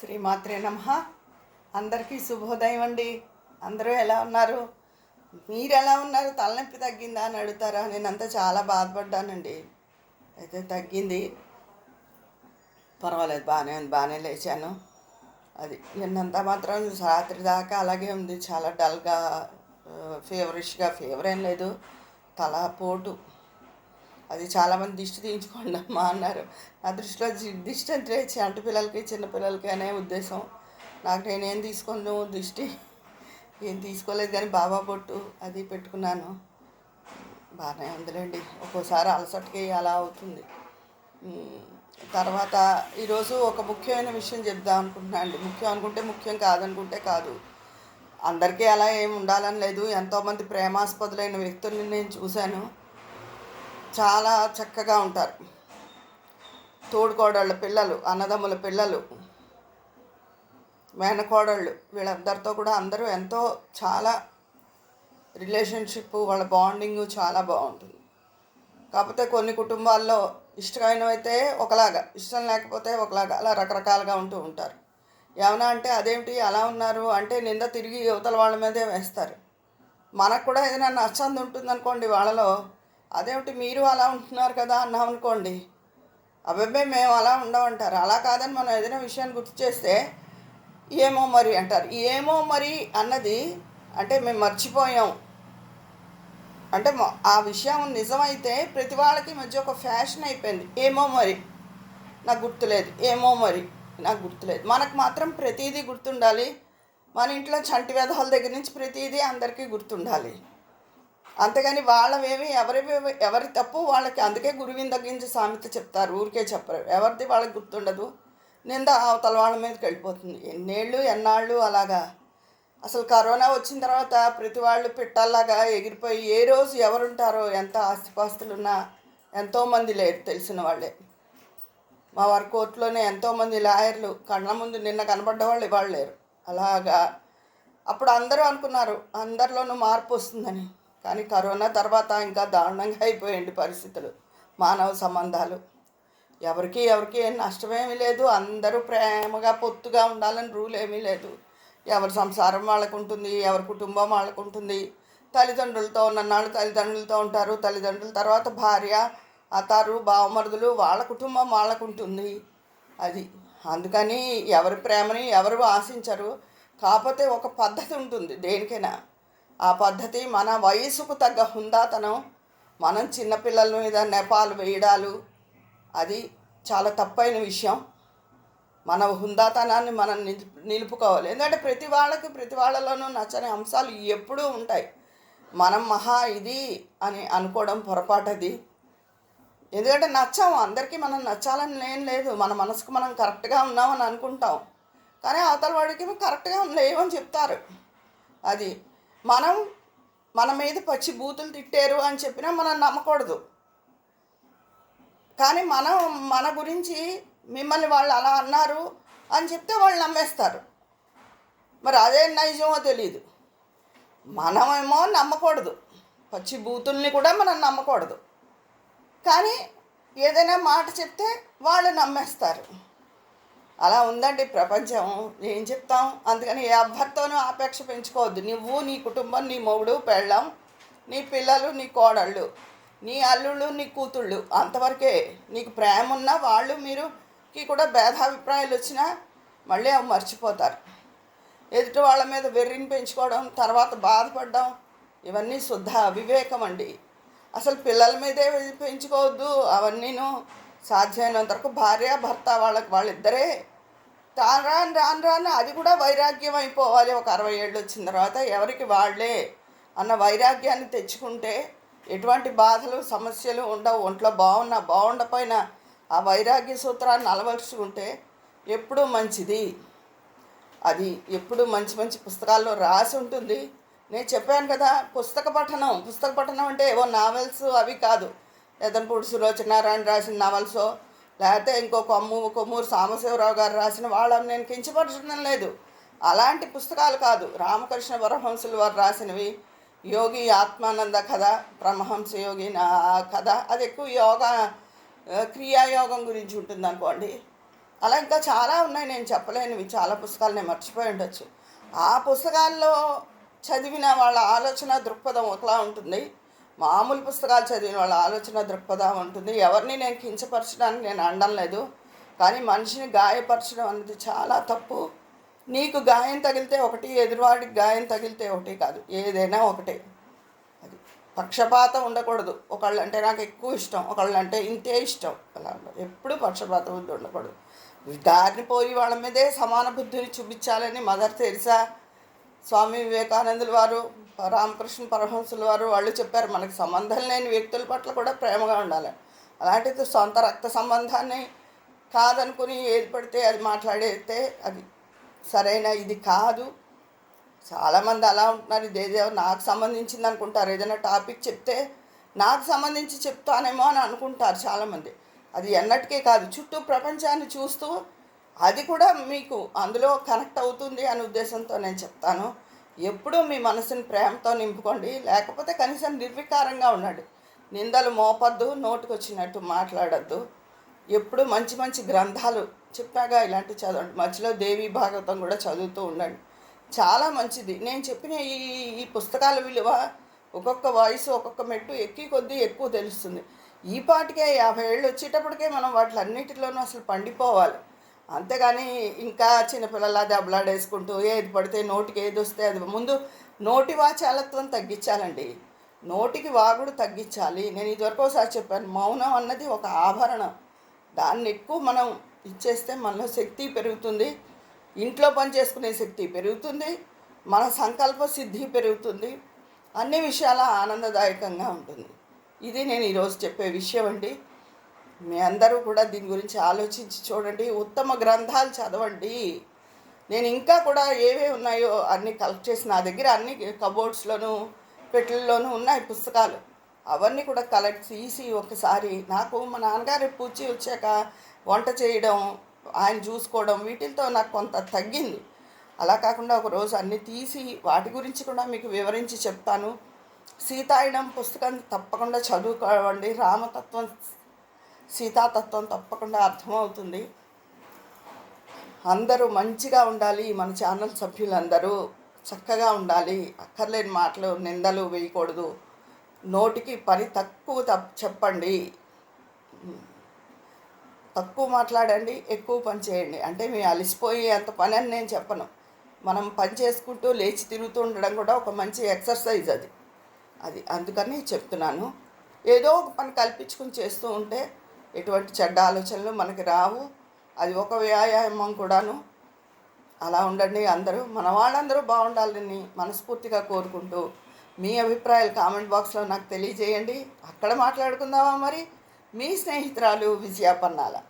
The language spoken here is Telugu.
శ్రీమాత్రే నమ. అందరికీ శుభోదయం అండి. అందరూ ఎలా ఉన్నారు? మీరు ఎలా ఉన్నారు? తలనొప్పి తగ్గిందా అని అడుగుతారా? నేనంతా చాలా బాధపడ్డానండి. అయితే తగ్గింది. పర్వాలేదు బాగానే ఉంది బాగానే లేచాను. అది నిన్నంతా మాత్రం రాత్రి దాకా అలాగే ఉంది. చాలా డల్గా ఫేవరిష్గా ఫీవర్ ఏం లేదు. తల పోటు. అది చాలామంది దిష్టి తీయించుకోండి అమ్మా అన్నారు. నా దృష్టిలో దిష్టి అంటే చంటి పిల్లలకి చిన్నపిల్లలకి అనే ఉద్దేశం. నాకు నేనేం తీసుకోను? దిష్టి. ఏం తీసుకోలేదు కానీ బాబా పొట్టు అది పెట్టుకున్నాను. బాగానే ఉందిలేండి. ఒక్కోసారి అలసటకి అలా అవుతుంది. తర్వాత ఈరోజు ఒక ముఖ్యమైన విషయం చెప్దాం అనుకుంటున్నాను అండి. ముఖ్యం అనుకుంటే ముఖ్యం కాదనుకుంటే కాదు. అందరికీ అలా ఏం ఉండాలని లేదు. ఎంతోమంది ప్రేమాస్పదులైన వ్యక్తుల్ని నేను చూశాను. చాలా చక్కగా ఉంటారు. తోడుకోడళ్ళ పిల్లలు అన్నదమ్ముల పిల్లలు మేనకోడళ్ళు వీళ్ళందరితో కూడా అందరూ ఎంతో చాలా రిలేషన్షిప్ వాళ్ళ బాండింగ్ చాలా బాగుంటుంది. కాకపోతే కొన్ని కుటుంబాల్లో ఇష్టమైనవైతే ఒకలాగా ఇష్టం లేకపోతే ఒకలాగా అలా రకరకాలుగా ఉంటూ ఉంటారు. ఏమన్నా అంటే అదేమిటి అలా ఉన్నారు అంటే నింద తిరిగి యువతల వాళ్ళ మీదే వేస్తారు. మనకు కూడా ఏదైనా నచ్చంది ఉంటుంది అనుకోండి వాళ్ళలో అదేమిటి మీరు అలా ఉంటున్నారు కదా అన్నాం అనుకోండి. అబ్బాయి మేము అలా ఉండమంటారు. అలా కాదని మనం ఏదైనా విషయాన్ని గుర్తు చేస్తే ఏమో మరి అంటారు. ఏమో మరి అన్నది అంటే మేము మర్చిపోయాం. అంటే ఆ విషయం నిజమైతే ప్రతి వాళ్ళకి మధ్య ఒక ఫ్యాషన్ అయిపోయింది. ఏమో మరి? నాకు గుర్తులేదు. ఏమో మరి? నాకు గుర్తులేదు. మనకు మాత్రం ప్రతిదీ గుర్తుండాలి. మన ఇంట్లో చంటి వేదాల దగ్గర నుంచి ప్రతిదీ అందరికీ గుర్తుండాలి. అంతేగాని వాళ్ళవేమి ఎవరి ఎవరి తప్పు వాళ్ళకి అందుకే గురువిని తగ్గించి సామెత చెప్తారు. ఊరికే చెప్పరు. ఎవరిది వాళ్ళకి గుర్తుండదు. నింద అవతల వాళ్ళ మీదకి వెళ్ళిపోతుంది. ఎన్నేళ్ళు ఎన్నాళ్ళు అలాగా. అసలు కరోనా వచ్చిన తర్వాత ప్రతి వాళ్ళు పిట్టల్లాగా ఎగిరిపోయి ఏ రోజు ఎవరుంటారో ఎంత ఆస్తిపాస్తులున్నా ఎంతోమంది లేరు తెలిసిన వాళ్ళే. మా వారి కోర్టులోనే ఎంతోమంది లాయర్లు కళ్ళ ముందు నిన్న కనబడ్డ వాళ్ళు ఇవాళ్ళు లేరు. అలాగా. అప్పుడు అందరూ అనుకున్నారు అందరిలోనూ మార్పు వస్తుందని. కానీ కరోనా తర్వాత ఇంకా దారుణంగా అయిపోయింది పరిస్థితులు మానవ సంబంధాలు. ఎవరికి ఎవరికి ఏం నష్టమేమీ లేదు. అందరూ ప్రేమగా పొత్తుగా ఉండాలని రూల్ ఏమీ లేదు. ఎవరి సంసారం వాళ్ళకు ఉంటుంది ఎవరి కుటుంబం వాళ్ళకు ఉంటుంది. తల్లిదండ్రులతో ఉన్ననాళ్ళు తల్లిదండ్రులతో ఉంటారు. తల్లిదండ్రుల తర్వాత భార్య అతారు బావమరుదులు వాళ్ళ కుటుంబం వాళ్ళకు ఉంటుంది. అది అందుకని ఎవరి ప్రేమని ఎవరు ఆశించరు. కాకపోతే ఒక పద్ధతి ఉంటుంది దేనికైనా. ఆ పద్ధతి మన వయసుకు తగ్గ హుందాతనం మనం చిన్నపిల్లల మీద నెపాలు వేయడాలు అది చాలా తప్పైన విషయం. మన హుందాతనాన్ని మనం నిలుపు నిలుపుకోవాలి. ఎందుకంటే ప్రతి వాళ్ళకి ప్రతి వాళ్ళలోనూ నచ్చని అంశాలు ఎప్పుడూ ఉంటాయి. మనం మహా ఇది అని అనుకోవడం పొరపాటది. ఎందుకంటే నచ్చాము అందరికీ మనం నచ్చాలని లేం లేదు. మన మనసుకు మనం కరెక్ట్గా ఉన్నామని అనుకుంటాం. కానీ అవతల వాడికి కరెక్ట్గా లేవని చెప్తారు. అది మనం మన మీద పచ్చి బూతులు తిట్టారు అని చెప్పినా మనం నమ్మకూడదు. కానీ మనం మన గురించి మిమ్మల్ని వాళ్ళు అలా అన్నారు అని చెప్తే వాళ్ళు నమ్మేస్తారు. మరి అదే నైజమో తెలియదు మనమేమో నమ్మకూడదు. పచ్చి బూతుల్ని కూడా మనం నమ్మకూడదు. కానీ ఏదైనా మాట చెప్తే వాళ్ళు నమ్మేస్తారు. అలా ఉందండి ప్రపంచం. ఏం చెప్తాం. అందుకని ఎవరితోనూ ఆపేక్ష పెంచుకోవద్దు. నువ్వు నీ కుటుంబం నీ మొగుడు పెళ్ళం నీ పిల్లలు నీ కోడళ్ళు నీ అల్లుళ్ళు నీ కూతుళ్ళు అంతవరకే. నీకు ప్రేమ ఉన్నా వాళ్ళు మీరుకి కూడా భేదాభిప్రాయాలు వచ్చినా మళ్ళీ అవి మర్చిపోతారు. ఎదుటి వాళ్ళ మీద వెర్రిని పెంచుకోవడం తర్వాత బాధపడడం ఇవన్నీ శుద్ధ అవివేకం అండి. అసలు పిల్లల మీదే పెంచుకోవద్దు. అవన్నీను సాధ్యమైనంత వరకు భార్య భర్త వాళ్ళకి వాళ్ళిద్దరే. తాను రాను రాను రాను అది కూడా వైరాగ్యం అయిపోవాలి. ఒక అరవై ఏళ్ళు వచ్చిన తర్వాత ఎవరికి వాళ్ళే అన్న వైరాగ్యాన్ని తెచ్చుకుంటే ఎటువంటి బాధలు సమస్యలు ఉండవు. ఒంట్లో బాగున్నా బాగుండపోయినా ఆ వైరాగ్య సూత్రాన్ని అలవరుచుకుంటే ఎప్పుడూ మంచిది. అది ఎప్పుడు మంచి మంచి పుస్తకాల్లో రాసి ఉంటుంది. నేను చెప్పాను కదా పుస్తక పఠనం. పుస్తక పఠనం అంటే ఏవో నావెల్స్ అవి కాదు. ఎదనపూడి సులోచనారాయణ రాసిన నవల్సో లేకపోతే ఇంకో కొమ్ము కొమ్మూరు సాంబశివరావు గారు రాసిన వాళ్ళని నేను కించపరచడం లేదు. అలాంటి పుస్తకాలు కాదు. రామకృష్ణ పరమహంసులు వారు రాసినవి యోగి ఆత్మానంద కథ బ్రహ్మహంస యోగి నా కథ. అది ఎక్కువ యోగా క్రియాయోగం గురించి ఉంటుంది అనుకోండి. అలా ఇంకా చాలా ఉన్నాయి. నేను చెప్పలేనివి. చాలా పుస్తకాలు నేను మర్చిపోయి ఉండొచ్చు. ఆ పుస్తకాల్లో చదివిన వాళ్ళ ఆలోచన దృక్పథం ఒకలా ఉంటుంది. మామూలు పుస్తకాలు చదివిన వాళ్ళ ఆలోచన దృక్పథం ఉంటుంది. ఎవరిని నేను కించపరచడానికి నేను అనడం లేదు. కానీ మనిషిని గాయపరచడం అనేది చాలా తప్పు. నీకు గాయం తగిలితే ఒకటి ఎదురువాడికి గాయం తగిలితే ఒకటి కాదు. ఏదైనా ఒకటే. అది పక్షపాతం ఉండకూడదు. ఒకళ్ళు అంటే నాకు ఎక్కువ ఇష్టం. ఒకళ్ళు అంటే ఇంతే ఇష్టం. అలా ఉండదు ఎప్పుడు పక్షపాతం బుద్ధి ఉండకూడదు. దారిని పోయి వాళ్ళ మీదే సమాన బుద్ధిని చూపించాలని మదర్ తెరిసా స్వామి వివేకానందుల వారు రామకృష్ణ పరమహంసుల వారు వాళ్ళు చెప్పారు మనకి సంబంధం లేని వ్యక్తుల పట్ల కూడా ప్రేమగా ఉండాలి. అలాంటిది సొంత రక్త సంబంధాన్ని కాదనుకుని ఏది పడితే అది మాట్లాడితే అది సరైన ఇది కాదు. చాలామంది అలా ఉంటున్నారు. ఇదేదో నాకు సంబంధించింది అనుకుంటారు. ఏదైనా టాపిక్ చెప్తే నాకు సంబంధించి చెప్తానేమో అని అనుకుంటారు చాలామంది. అది ఎన్నటికే కాదు. చుట్టూ ప్రపంచాన్ని చూస్తూ అది కూడా మీకు అందులో కనెక్ట్ అవుతుంది అనే ఉద్దేశంతో నేను చెప్తాను. ఎప్పుడూ మీ మనసుని ప్రేమతో నింపుకోండి. లేకపోతే కనీసం నిర్వికారంగా ఉండండి. నిందలు మోపద్దు నోటుకు వచ్చినట్టు మాట్లాడద్దు. ఎప్పుడు మంచి మంచి గ్రంథాలు చెప్పాగా ఇలాంటి చదవండి. మధ్యలో దేవి భాగవతం కూడా చదువుతూ ఉండండి. చాలా మంచిది. నేను చెప్పిన ఈ ఈ పుస్తకాల విలువ ఒక్కొక్క వయసు ఒక్కొక్క మెట్టు ఎక్కి కొద్దీ ఎక్కువ తెలుస్తుంది. ఈ పాటికే యాభై ఏళ్ళు వచ్చేటప్పటికే మనం వాటిలన్నిటిలోనూ అసలు పండిపోవాలి. అంతేగాని ఇంకా చిన్నపిల్లల దెబ్బలాడేసుకుంటూ ఏది పడితే నోటికి ఏది వస్తే అది. ముందు నోటి వాచాలత్వం తగ్గించాలండి. నోటికి వాగుడు తగ్గించాలి. నేను ఇదివరకు ఒకసారి చెప్పాను మౌనం అన్నది ఒక ఆభరణం. దాన్ని ఎక్కువ మనం ఇచ్చేస్తే మనలో శక్తి పెరుగుతుంది. ఇంట్లో పని చేసుకునే శక్తి పెరుగుతుంది. మన సంకల్ప సిద్ధి పెరుగుతుంది. అన్ని విషయాల ఆనందదాయకంగా ఉంటుంది. ఇది నేను ఈరోజు చెప్పే విషయం అండి. మీ అందరూ కూడా దీని గురించి ఆలోచించి చూడండి. ఉత్తమ గ్రంథాలు చదవండి. నేను ఇంకా కూడా ఏవే ఉన్నాయో అన్నీ కలెక్ట్ చేసి నా దగ్గర అన్ని కబోర్డ్స్లోను పెట్టెల్లోనూ ఉన్నాయి పుస్తకాలు. అవన్నీ కూడా కలెక్ట్ తీసి ఒకసారి నాకు మా నాన్నగారు పూచి వచ్చాక వంట చేయడం ఆయన చూసుకోవడం వీటితో నాకు కొంత తగ్గింది. అలా కాకుండా ఒకరోజు అన్నీ తీసి వాటి గురించి కూడా మీకు వివరించి చెప్తాను. సీతాయనం పుస్తకం తప్పకుండా చదువుకోవండి. రామతత్వం సీతాతత్వం తప్పకుండా అర్థమవుతుంది. అందరూ మంచిగా ఉండాలి మన ఛానల్ సభ్యులందరూ చక్కగా ఉండాలి. అక్కర్లేని మాటలు నిందలు వేయకూడదు. నోటికి పని తక్కువ తప్ చెప్పండి. తక్కువ మాట్లాడండి ఎక్కువ పని చేయండి. అంటే మీ అలసిపోయి అంత పని అని నేను చెప్పను. మనం పని చేసుకుంటూ లేచి తిరుగుతూ ఉండడం కూడా ఒక మంచి ఎక్సర్సైజ్ అది. అది అందుకని చెప్తున్నాను. ఏదో ఒక పని కల్పించుకుని చేస్తూ ఉంటే ఎటువంటి చెడ్డ ఆలోచనలు మనకి రావు. అది ఒక వ్యాయామం కూడాను. అలా ఉండండి అందరూ. మన వాళ్ళందరూ బాగుండాలని మనస్ఫూర్తిగా కోరుకుంటూ మీ అభిప్రాయాలు కామెంట్ బాక్స్లో నాకు తెలియజేయండి. అక్కడ మాట్లాడుకుందామా మరి? మీ స్నేహితురాలు విజయ పన్నాల.